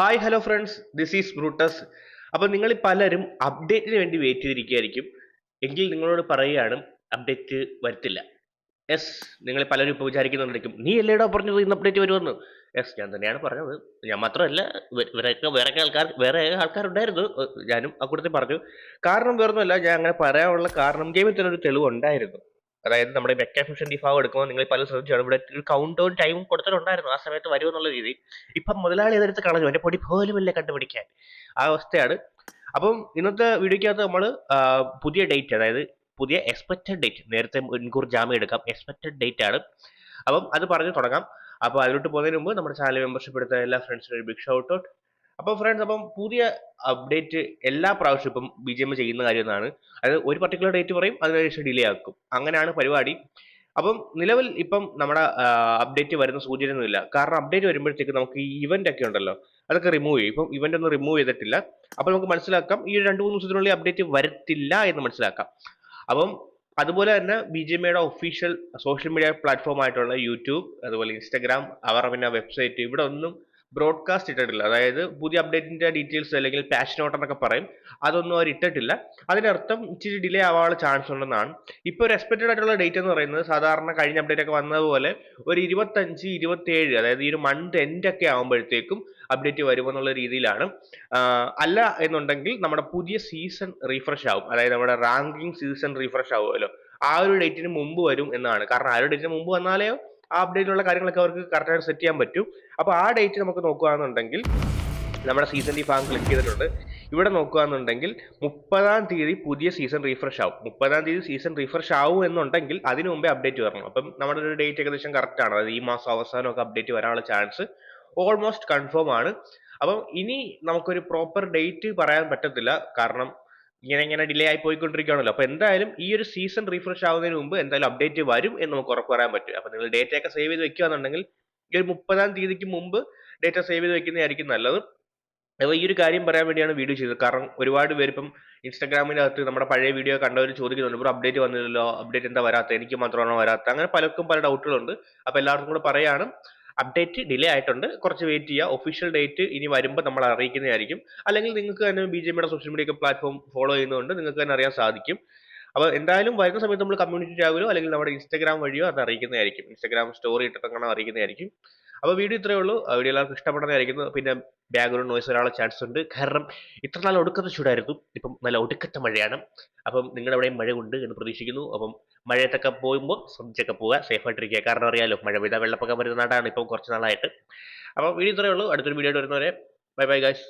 Hi hello friends this is Brutus അപ്പോൾ നിങ്ങൾ പലരും അപ്ഡേറ്റിന് വേണ്ടി വെയിറ്റ് ചെയ്തിരിക്കുകയായിരിക്കും. എങ്കിൽ നിങ്ങളോട് പറയുകയാണ് അപ്ഡേറ്റ് വരത്തില്ല. യെസ് നിങ്ങൾ പലരും ഇപ്പോൾ വിചാരിക്കുന്നുണ്ടായിരിക്കും. നീ അല്ലേടാ പറഞ്ഞത് ഇന്ന് അപ്ഡേറ്റ് വരുമെന്ന്? യെസ് ഞാൻ തന്നെയാണ് പറഞ്ഞത്. ഞാൻ മാത്രമല്ല വേറെയൊക്കെ വേറെ ആൾക്കാർ വേറെ ആൾക്കാരുണ്ടായിരുന്നു. ഞാനും അക്കൂട്ടത്തിൽ പറഞ്ഞു. കാരണം വേറൊന്നുമല്ല ഞാൻ അങ്ങനെ പറയാനുള്ള കാരണം ഗെയിമിൽ തന്നെ ഒരു തെളിവുണ്ടായിരുന്നു. അതായത് നമ്മുടെ വെക്കേഷൻ ഡിഫാവ് എടുക്കുമ്പോൾ നിങ്ങൾ പല ശ്രദ്ധിച്ചാണ് ഇവിടെ ഒരു കൗണ്ട് ഡൗൺ ടൈം കൊടുത്തിട്ടുണ്ടായിരുന്നു ആ സമയത്ത് വരും എന്നുള്ള രീതി. ഇപ്പം മുതലാളി ഏതെടുത്ത് കളഞ്ഞു എന്റെ പൊടി പോലുമില്ല കണ്ടുപിടിക്കാൻ. ആ അവസ്ഥയാണ്. അപ്പം ഇന്നത്തെ വീഡിയോക്കകത്ത് നമ്മൾ പുതിയ ഡേറ്റ് അതായത് പുതിയ എക്സ്പെക്റ്റഡ് ഡേറ്റ് നേരത്തെ മുൻകൂർ ജാമ്യം എടുക്കാം. എക്സ്പെക്റ്റഡ് ഡേറ്റ് ആണ്. അപ്പം അത് പറഞ്ഞ് തുടങ്ങാം. അപ്പോൾ അതിലോട്ട് പോകുന്നതിന് മുമ്പ് നമ്മുടെ ചാനൽ മെമ്പർഷിപ്പ് എടുത്ത എല്ലാ ഫ്രണ്ട്സിനും ഒരു ബിഗ് ഷൗട്ട് ഔട്ട് അപ്പോൾ ഫ്രണ്ട്സ് അപ്പം പുതിയ അപ്ഡേറ്റ് എല്ലാ പ്രാവശ്യവും ഇപ്പം ബി ജെ എം ചെയ്യുന്ന കാര്യം എന്നാണ് അതായത് ഒരു പർട്ടിക്കുലർ ഡേറ്റ് പറയും അതിനുശേഷം ഡിലേ ആക്കും. അങ്ങനെയാണ് പരിപാടി. അപ്പം നിലവിൽ ഇപ്പം നമ്മുടെ അപ്ഡേറ്റ് വരുന്ന സൂചനയൊന്നുമില്ല കാരണം അപ്ഡേറ്റ് വരുമ്പോഴത്തേക്ക് നമുക്ക് ഈ ഇവന്റ് ഒക്കെ ഉണ്ടല്ലോ അതൊക്കെ റിമൂവ് ചെയ്യും. ഇപ്പം ഇവന്റ് ഒന്നും റിമൂവ് ചെയ്തിട്ടില്ല. അപ്പോൾ നമുക്ക് മനസ്സിലാക്കാം ഈ രണ്ട് മൂന്ന് ദിവസത്തിനുള്ളിൽ അപ്ഡേറ്റ് വരത്തില്ല എന്ന് മനസ്സിലാക്കാം. അപ്പം അതുപോലെ തന്നെ ബി ജെ എമ്മയുടെ ഒഫീഷ്യൽ സോഷ്യൽ മീഡിയ പ്ലാറ്റ്ഫോം ആയിട്ടുള്ള യൂട്യൂബ് അതുപോലെ ഇൻസ്റ്റാഗ്രാം അവരുടെ പിന്നെ വെബ്സൈറ്റ് ഇവിടെ ഒന്നും ബ്രോഡ്കാസ്റ്റ് ഇട്ടിട്ടില്ല. അതായത് പുതിയ അപ്ഡേറ്റിന്റെ ഡീറ്റെയിൽസ് അല്ലെങ്കിൽ പാച്ച് നോട്ട് എന്നൊക്കെ പറയും. അതൊന്നും അവർ ഇട്ടിട്ടില്ല. അതിനർത്ഥം ഇച്ചിരി ഡിലേ ആവാനുള്ള ചാൻസ് ഉണ്ടെന്നാണ്. ഇപ്പോൾ ഒരു എക്സ്പെക്റ്റഡ് ആയിട്ടുള്ള ഡേറ്റ് എന്ന് പറയുന്നത് സാധാരണ കഴിഞ്ഞ അപ്ഡേറ്റ് ഒക്കെ വന്നതുപോലെ ഒരു ഇരുപത്തഞ്ച് ഇരുപത്തേഴ് അതായത് ഈ ഒരു മന്ത് എൻഡ് ഒക്കെ ആകുമ്പോഴത്തേക്കും അപ്ഡേറ്റ് വരുമെന്നുള്ള രീതിയിലാണ്. അല്ല എന്നുണ്ടെങ്കിൽ നമ്മുടെ പുതിയ സീസൺ റീഫ്രഷ് ആവും. അതായത് നമ്മുടെ റാങ്കിങ് സീസൺ റീഫ്രഷ് ആവുമല്ലോ. ആ ഒരു ഡേറ്റിന് മുമ്പ് വരും എന്നാണ്. കാരണം ആ ഒരു ഡേറ്റിന് മുമ്പ് വന്നാലേ ആ അപ്ഡേറ്റിലുള്ള കാര്യങ്ങളൊക്കെ അവർക്ക് കറക്റ്റായിട്ട് സെറ്റ് ചെയ്യാൻ പറ്റും. അപ്പോൾ ആ ഡേറ്റ് നമുക്ക് നോക്കുകയാണെന്നുണ്ടെങ്കിൽ നമ്മുടെ സീസൺ ഭാഗം ക്ലിക്ക് ചെയ്തിട്ടുണ്ട്. ഇവിടെ നോക്കുകയാണെന്നുണ്ടെങ്കിൽ മുപ്പതാം തീയതി പുതിയ സീസൺ റീഫ്രഷ് ആവും. മുപ്പതാം തീയതി സീസൺ റീഫ്രഷ് ആവും എന്നുണ്ടെങ്കിൽ അതിനു മുമ്പേ അപ്ഡേറ്റ് വരണം. അപ്പം നമ്മുടെ ഒരു ഡേറ്റ് ഏകദേശം കറക്റ്റ് ആണ്. അതായത് ഈ മാസം അവസാനമൊക്കെ അപ്ഡേറ്റ് വരാനുള്ള ചാൻസ് ഓൾമോസ്റ്റ് കൺഫേം ആണ്. അപ്പം ഇനി നമുക്കൊരു പ്രോപ്പർ ഡേറ്റ് പറയാൻ പറ്റത്തില്ല. കാരണം ഇങ്ങനെ ഇങ്ങനെ ഡിലേ ആയി പോയിക്കൊണ്ടിരിക്കുകയാണല്ലോ അപ്പോൾ എന്തായാലും ഈ ഒരു സീസൺ റീഫ്രഷ് ആവുന്നതിന് മുമ്പ് എന്തായാലും അപ്ഡേറ്റ് വരും എന്ന് നമുക്ക് ഉറപ്പ് പറയാൻ പറ്റും. അപ്പോൾ നിങ്ങൾ ഡേറ്റ ഒക്കെ സേവ് ചെയ്ത് വെക്കുകയാണെന്നുണ്ടെങ്കിൽ ഈ ഒരു മുപ്പതാം തീയതിക്ക് മുമ്പ് ഡേറ്റ സേവ് ചെയ്ത് വെക്കുന്നതായിരിക്കും നല്ലത്. അപ്പോൾ ഈ ഒരു കാര്യം പറയാൻ വേണ്ടിയാണ് വീഡിയോ ചെയ്തത്. കാരണം ഒരുപാട് പേര് ഇപ്പം ഇൻസ്റ്റാഗ്രാമിന്റെ അകത്ത് നമ്മുടെ പഴയ വീഡിയോ കണ്ടവർ ചോദിക്കുന്നുണ്ട് ഇപ്പോൾ അപ്ഡേറ്റ് വന്നില്ലല്ലോ? അപ്ഡേറ്റ് എന്താ വരാത്ത എനിക്ക് മാത്രമാണോ വരാത്ത അങ്ങനെ പലർക്കും പല ഡൗട്ടുകളുണ്ട് അപ്പോൾ എല്ലാവർക്കും കൂടെ പറയാണ് അപ്ഡേറ്റ് ഡിലേ ആയിട്ടുണ്ട്. കുറച്ച് വെയിറ്റ് ചെയ്യുക ഒഫീഷ്യൽ ഡേറ്റ് ഇനി വരുമ്പോൾ നമ്മൾ അറിയിക്കുന്നതായിരിക്കും. അല്ലെങ്കിൽ നിങ്ങൾക്ക് തന്നെ ബി ജെ പിയുടെ സോഷ്യൽ മീഡിയ പ്ലാറ്റ്ഫോം ഫോളോ ചെയ്യുന്നതുകൊണ്ട് നിങ്ങൾക്ക് തന്നെ അറിയാൻ സാധിക്കും. അപ്പോൾ എന്തായാലും വരുന്ന സമയത്ത് നമ്മൾ കമ്മ്യൂണിറ്റി ആകുമല്ലോ അല്ലെങ്കിൽ നമ്മുടെ ഇൻസ്റ്റാഗ്രാം വഴിയോ അത് അറിയിക്കുന്നതായിരിക്കും. Instagram story ഇട്ടിട്ടങ്ങനെ അറിയിക്കുന്നതായിരിക്കും. അപ്പോൾ വീഡിയോ ഇത്രയേ ഉള്ളൂ. വീഡിയോ എല്ലാവർക്കും ഇഷ്ടപ്പെടുന്നതായിരിക്കുന്നു പിന്നെ ബാക്ക്ഗ്രൗണ്ട് നോയ്സ് വരാനുള്ള ചാൻസ് ഉണ്ട്. കാരണം ഇത്ര നല്ല ഒടുക്കത്തെ ചൂടായിരുന്നു. ഇപ്പം നല്ല ഒടുക്കത്തെ മഴയാണ്. അപ്പം നിങ്ങളുടെ അവിടെയും മഴ ഉണ്ട് എന്ന് പ്രതീക്ഷിക്കുന്നു. അപ്പം മഴയത്തൊക്കെ പോകുമ്പോൾ ശ്രദ്ധിച്ചൊക്കെ പോവുക. സേഫ് ആയിട്ടിരിക്കുക. കാരണം അറിയാലോ മഴ പെയ്താൽ വെള്ളപ്പൊക്കം വരുന്ന നാടാണ് ഇപ്പം കുറച്ച് നാളായിട്ട്. അപ്പോൾ വീഡിയോ ഇത്രയേ ഉള്ളൂ. അടുത്തൊരു വീഡിയോ ആയിട്ട് വരുന്നവരെ. Bye bye guys